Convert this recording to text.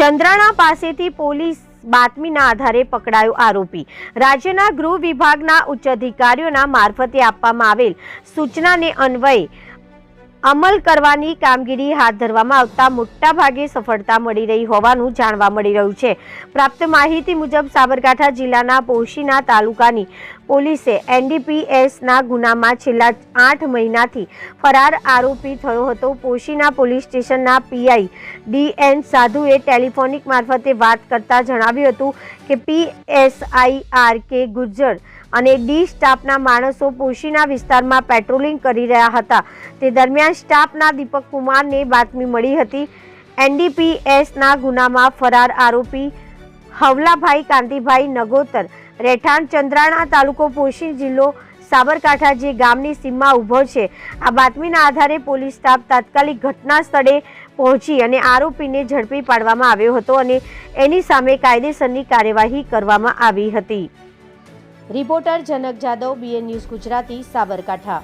ચંદ્રાણા પાસેથી પોલીસ બાતમીના આધારે પકડાયો આરોપી. રાજ્યના ગૃહ વિભાગના ઉચ્ચ અધિકારીઓના મારફતે આપવામાં આવેલ સૂચનાને અન્વયે અમલ કરવાની કામગીરી હાથ ધરવામાં આવતા મોટાભાગે સફળતા મળી રહી હોવાનું જાણવા મળી રહ્યું છે. પ્રાપ્ત માહિતી મુજબ સાબરકાંઠા જિલ્લાના પોશીના તાલુકાની પોલીસે એનડીપીએસના ગુનામાં છેલ્લા આઠ મહિનાથી ફરાર આરોપી થયો હતો. પોશીના પોલીસ સ્ટેશનના પીઆઈ ડીએન સાધુએ ટેલિફોનિક મારફતે વાત કરતા જણાવ્યું હતું કે પીએસઆઈ આર કે ગુજર અને ડી સ્ટાફના માણસો પોશીના વિસ્તારમાં પેટ્રોલિંગ કરી રહ્યા હતા. તે દરમિયાન સ્ટાફના દીપક કુમારને બાતમી મળી હતી. એનડીપીએસના ગુનામાં ફરાર આરોપી હવલાભાઈ કાંતિભાઈ નગોતર, રહેઠાણ ચંદ્રાણા તાલુકો પોશી જિલ્લો સાબરકાંઠા જે ગામની સીમમાં ઊભો છે. આ બાતમીના આધારે પોલીસ સ્ટાફ તાત્કાલિક ઘટના સ્થળે પહોંચી અને આરોપીને ઝડપી પાડવામાં આવ્યો હતો અને એની સામે કાયદેસરની કાર્યવાહી કરવામાં આવી હતી. Reporter Janak Jadav BN news Gujarati Sabarkantha.